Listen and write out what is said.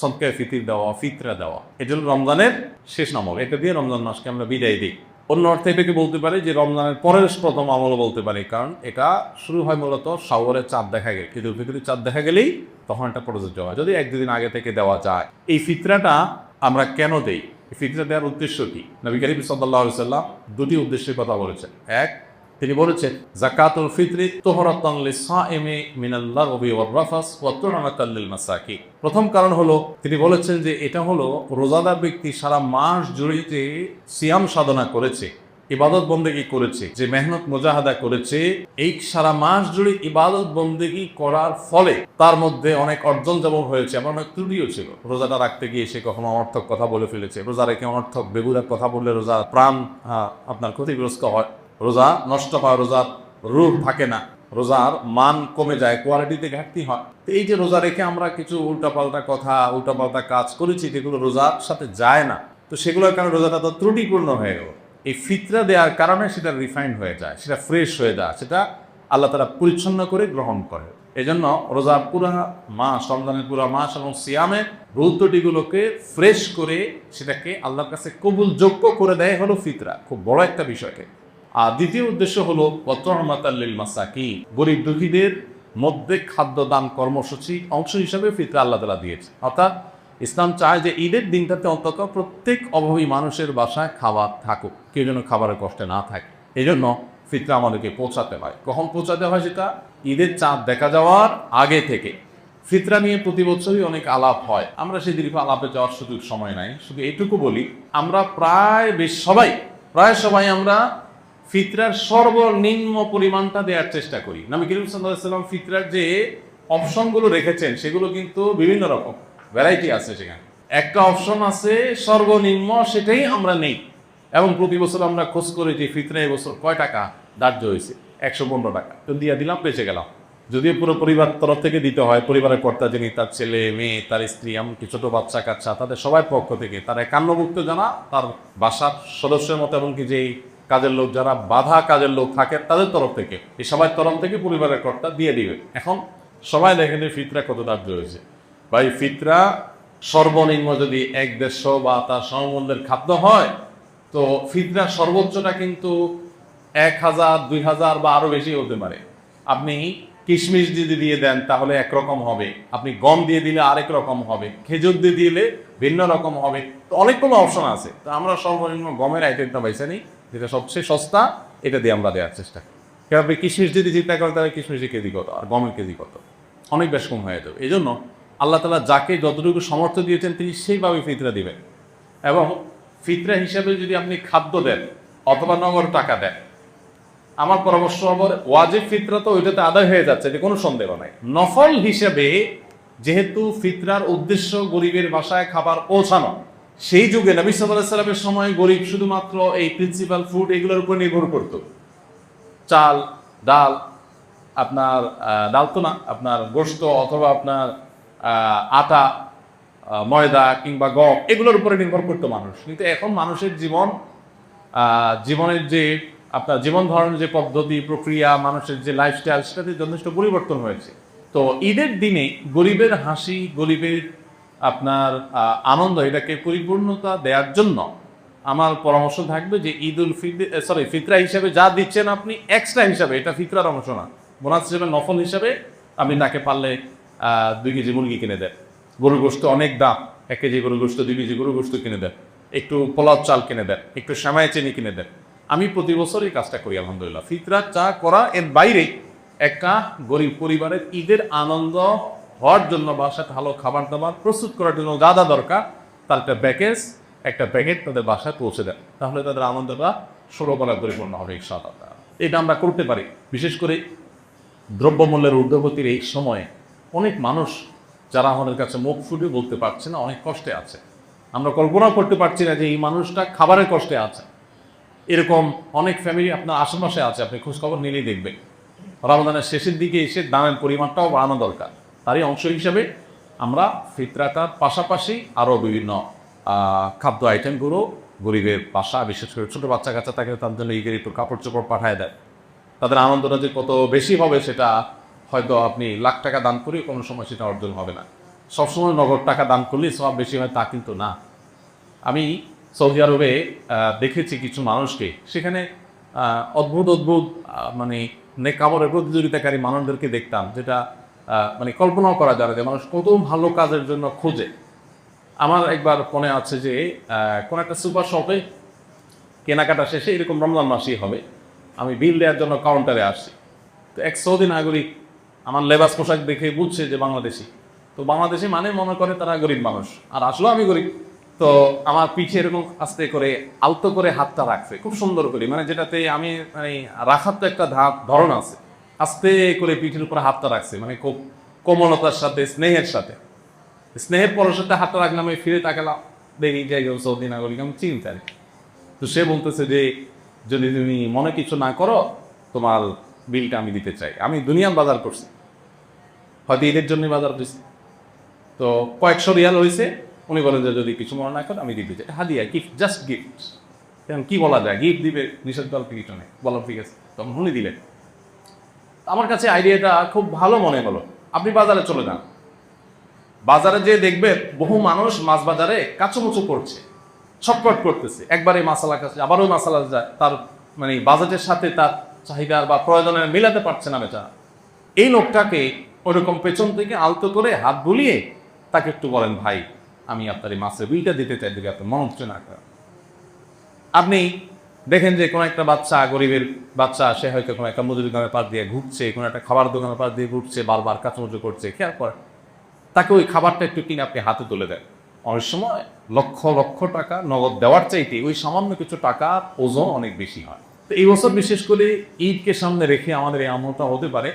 সদকায় ফিতির দেওয়া, ফিতরা দেওয়া। এটা হলো রমজানের শেষ নামল এটা দিয়ে রমজান মাসকে আমরা বিদায় দিই। অন্য অর্থে এটাকে বলতে পারি যে রমজানের পরের প্রথম আমলও বলতে পারি, কারণ এটা শুরু হয় মূলত সাগরের চাঁদ দেখা গেলে। কিন্তু ফিতরের চাঁদ দেখা গেলেই তখন এটা প্রযোজ্য হয়। যদি এক দুদিন আগে থেকে দেওয়া যায়, এই ফিতরাটা আমরা কেন দেই? ফিতরা দেওয়ার উদ্দেশ্য কি? নবী করিম সাল্লাহ সাল্লাম দুটি উদ্দেশ্যের কথা বলেছেন। এক তিনি বলেছেন জাকাতুল ফিতরি তোহরাতান লিসাইমি মিনাল্লাহ ওবি ওয়ার রাফাস ওয়া তুরমাতাল মাসাকি প্রথম কারণ হলো, তিনি বলেছেন যে এটা হলো রোজাদার ব্যক্তি সারা মাস জুড়ে সিয়াম সাধনা করেছে, ইবাদত বন্দেগি করেছে, যে মেহনত মোজাহাদা করেছে, এই সারা মাস জুড়ে ইবাদত বন্দেগি করার ফলে তার মধ্যে অনেক অর্জন যেমন হয়েছে আমার অনেক ত্রুটিও ছিল। রোজাটা রাখতে গিয়ে সে কখনো অনর্থক কথা বলে ফেলেছে। রোজা রেখে অনর্থক বেগুলার কথা বললে রোজা প্রাণ আপনার ক্ষতিগ্রস্ত হয়। রোজা নষ্ট হয় রোজার রূপ থাকে না। রোজার মান কমে যায়, কোয়ালিটিতে ঘাটতি হয়। তো এই যে রোজা রেখে আমরা কিছু উল্টাপাল্টা কথা, উল্টাপাল্টা কাজ করেছি, যেগুলো রোজার সাথে যায় না। তো সেগুলোর কারণে রোজাটা তো ত্রুটিপূর্ণ হয়ে গেল। এই ফিতরা দেওয়ার কারণে সেটা রিফাইন্ড হয়ে যায়, সেটা ফ্রেশ হয়ে যায়, সেটা আল্লাহ তারা পরিচ্ছন্ন করে গ্রহণ করে। এই জন্য রোজার পুরা মাস, রমজানের পুরা মাস এবং সিয়ামের রৌদ্রটিগুলোকে ফ্রেশ করে সেটাকে আল্লাহর কাছে কবুলযোগ্য করে দেয় হলো ফিতরা। খুব বড় একটা বিষয়কে। আর দ্বিতীয় উদ্দেশ্য হলো কতরমাতাল্লিল মাসাকি গরিব দুঃখীদের মধ্যে খাদ্য দান কর্মসূচি অংশ হিসাবে ফিতরা আল্লাহ তালা দিয়েছে অর্থাৎ ইসলাম চায় যে ঈদের দিনটাতে অন্তত প্রত্যেক অভাবী মানুষের বাসায় খাবার থাকুক, কেউ যেন খাবারের কষ্টে না থাকে। এই জন্য ফিতরা আমাদেরকে পৌঁছাতে হয়। কখন পৌঁছাতে হয় সেটা? ঈদের চাঁদ দেখা যাওয়ার আগে থেকে। ফিতরা নিয়ে প্রতি বছরই অনেক আলাপ হয়। আমরা সেই দীর্ঘ আলাপে যাওয়ার সুযোগ সময় নাই। শুধু এটুকু বলি, আমরা প্রায় বেশ সবাই, প্রায় সবাই আমরা ফিতরার সর্বনিম্ন পরিমাণটা দেওয়ার চেষ্টা করি। নবী করিম সাল্লাম ফিতরার যে অপশনগুলো রেখেছেন, সেগুলো কিন্তু বিভিন্ন রকম। ভ্যারাইটি আছে সেখানে। একটা অপশন আছে, সর্বনিম্ন সেটাই আমরা নেই। এবং প্রতি বছর আমরা খোঁজ করি যে ফিতরা এবছর কয় টাকা ধার্য হয়েছে? একশো পনেরো টাকা। তো দিয়ে দিলাম, বেঁচে গেলাম। যদিও পুরো পরিবার তরফ থেকে দিতে হয়, পরিবারের কর্তা যিনি, তার ছেলে, মেয়ে, তার স্ত্রী, এমনকি ছোটো বাচ্চা কাচ্চা, তাদের সবাই পক্ষ থেকে। তারা একান্নভুক্ত জানা, তার বাসার সদস্যের মতো, এমনকি যেই কাজের লোক যারা, বাধা কাজের লোক থাকে তাদের তরফ থেকে, এই সবাই তরফ থেকে পরিবারের কর্তা দিয়ে দিবে। এখন সবাই দেখেন ফিতরা কত ধার্য হয়েছে। বা এই ফিতরা সর্বনিম্ন যদি এক দেড়শো বা তার সমমূল্যের খাদ্য হয়, তো ফিতরা সর্বোচ্চটা কিন্তু এক হাজার, দুই হাজার বা আরও বেশি হতে পারে। আপনি কিশমিশ যদি দিয়ে দেন, তাহলে একরকম হবে। আপনি গম দিয়ে দিলে আরেক রকম হবে। খেজুর দিয়ে দিলে ভিন্ন রকম হবে। তো অনেকগুলো অপশন আছে। তো আমরা সর্বনিম্ন গমের আইটেমটা বেছে নিই। যেটা সবচেয়ে সস্তা, এটা দিয়ে আমরা দেওয়ার চেষ্টা করি। আপনি কিশমিশ যদি চিন্তা করেন তাহলে কিশমিশের কেজি কত? আর গমের কেজি কত? অনেক বেশ কম হয়ে যাবে। এই জন্য আল্লাহ তালা যাকে যতটুকু সমর্থ দিয়েছেন, তিনি সেইভাবে ফিতরা দিবেন। এবং ফিতরা হিসাবে যদি আপনি খাদ্য দেন, অথবা নগদ টাকা দেন, আমার পরামর্শ হবে ওয়াজিব ফিতরা তো ওইটাতে আদায় হয়ে যাচ্ছে যে কোনো সন্দেহ নাই। নফল হিসেবে যেহেতু ফিতরার উদ্দেশ্য গরিবের বাসায় খাবার পৌঁছানো সেই যুগে নবী সাল্লামের সময় গরিব শুধুমাত্র এই প্রিন্সিপাল ফুড এগুলোর উপর নির্ভর করত। চাল, ডাল, আপনার ডাল তো না আপনার গোস্ত অথবা আপনার আটা ময়দা কিংবা গম এগুলোর উপরে নির্ভর করতো মানুষ। কিন্তু এখন মানুষের জীবন জীবনের যে আপনার জীবন ধারণের যে পদ্ধতি, প্রক্রিয়া, মানুষের যে লাইফস্টাইল সেটাতে যথেষ্ট পরিবর্তন হয়েছে। তো ঈদের দিনে গরিবের হাসি, গরিবের আপনার আনন্দ, এটাকে পরিপূর্ণতা দেওয়ার জন্য আমার পরামর্শ থাকবে যে ঈদ উল ফিতর সরি ফিতরা হিসাবে যা দিচ্ছেন আপনি এক্সট্রা হিসাবে, এটা ফিতরার অংশ না। বোনাস হিসাবে, নফল হিসাবে আপনি নাকে পারলে দুই কেজি মুরগি কিনে দেন। গরুর গোস্ত অনেক দাম, এক কেজি গরুর গোস্ত দুই কেজি গরুর গোস্ত কিনে দেন। একটু পোলাও চাল কিনে দেন, একটু শ্যামাই চিনি কিনে দেন। আমি প্রতি বছর এই কাজটা করি, আলহামদুলিল্লাহ। ফিতরা চা করা এর বাইরে একটা গরিব পরিবারের ঈদের আনন্দ হওয়ার জন্য বাসায় ভালো খাবার দাবার প্রস্তুত করার জন্য যা দরকার, তার একটা প্যাকেজ একটা প্যাকেট তাদের বাসায় পৌঁছে দেন। তাহলে তাদের আনন্দটা ষোলোবেলা পরিপূর্ণ হবে ইনশাআল্লাহ। এটা আমরা করতে পারি। বিশেষ করে দ্রব্যমূল্যের ঊর্ধ্বগতির এই সময়ে অনেক মানুষ যারা আমাদের কাছে মুখ ফুটে বলতে পারছে না, অনেক কষ্টে আছে। আমরা কল্পনা করতে পারছি না যে এই মানুষটা খাবারের কষ্টে আছে। এরকম অনেক ফ্যামিলি আপনার আশেপাশে আছে, আপনি খোঁজখবর নিলেই দেখবেন। রমজানের শেষের দিকে এসে দামের পরিমাণটাও বাড়ানো দরকার। তারই অংশ হিসাবে আমরা ফিতরাটার পাশাপাশি আরও বিভিন্ন খাদ্য আইটেমগুলো গরিবের বাসা, বিশেষ করে ছোটো বাচ্চা কাচ্চা থাকে তার জন্য ঈদের একটু কাপড় চোপড় পাঠায় দেয়। তাদের আনন্দটা যে কত বেশি হবে সেটা হয়তো আপনি লাখ টাকা দান করে কোনো সময় সেটা অর্জন হবে না। সবসময় নগদ টাকা দান করলে সব বেশি হয়, তা কিন্তু না। আমি সৌদি আরবে দেখেছি কিছু মানুষকে, সেখানে অদ্ভুত অদ্ভুত মানে নেকামরের প্রতিযোগিতাকারী মানুষদেরকে দেখতাম, যেটা মানে কল্পনাও করা যায় যে মানুষ কত ভালো কাজের জন্য খোঁজে। আমার একবার মনে আছে যে কোন একটা সুপার শপে কেনাকাটা শেষে এরকম রমজান মাসেই হবে, আমি বিল দেওয়ার জন্য কাউন্টারে আসছি। তো এক সৌদি নাগরিক আমার লেবাস পোশাক দেখে বুঝছে যে বাংলাদেশি। তো বাংলাদেশি মানে মনে করে তারা গরিব মানুষ। আর আসলেও আমি গরিব। তো আমার পিঠে এরকম আস্তে করে আলতো করে হাতটা রাখছে, খুব সুন্দর করে। মানে যেটাতে আমি মানে রাখার তো একটা ধাপ, ধরন আছে। আস্তে করে পিঠের উপরে হাতটা রাখছে মানে খুব কোমলতার সাথে, স্নেহের সাথে। স্নেহের পরশের হাতটা রাখলাম, আমি ফিরে তাকালাম, দেখি একজন সৌদি নাগরিক, আমি চিন্তা তো সে বলতেছে যে, যদি তুমি মনে কিছু না করো, তোমার বিলটা আমি দিতে চাই। আমি দুনিয়ার বাজার করছি। হয়তো ঈদের জন্য বাজার দিচ্ছি তো কয়েকশো রিয়াল হয়েছে উনি বলেন যে, যদি কিছু মনে না করো, আমি দিতে চাই। হাদিয়া গিফট জাস্ট গিফট এখন কি বলা যায়? গিফট দিবে, নিষেধ কিছু নেই। বললাম ঠিক আছে। তখন উনি দিলেন। আমার কাছে আইডিয়াটা খুব ভালো মনে হলো। আপনি বাজারে চলে যান। বাজারে যে দেখবেন বহু মানুষ মাছ বাজারে কাঁচুমুচু করছে, ছটপট করতেছে। একবারে মাসালা কাছে, আবারও মাসালা যায় তার মানে বাজেটের সাথে তার চাহিদা বা প্রয়োজনের মিলাতে পারছে না বেচারা। এই লোকটাকে ওরকম পেছন থেকে আলতো করে হাত বুলিয়ে তাকে একটু বলেন, ভাই, আমি আপনার এই মাছের বিলটা দিতে চাই দিকে আপনার মন না। আপনি দেখেন যে কোনো একটা বাচ্চা গরিবের বাচ্চা, সে হয়তো কোনো একটা মজুরি দোকানের পাশ দিয়ে ঘুরছে, কোনো একটা খাবার দোকানের পাশ দিয়ে ঘুরছে, বারবার কাচুমুচু করছে, খেয়াল করে। তাকে ওই খাবারটা একটু কিনে আপনি হাতে তুলে দেন। অনেক সময় লক্ষ লক্ষ টাকা নগদ দেওয়ার চাইতে ওই সামান্য কিছু টাকার ওজন অনেক বেশি হয়। তো এই বছর বিশেষ করে ঈদকে সামনে রেখে আমাদের এই আমলটা হতে পারে।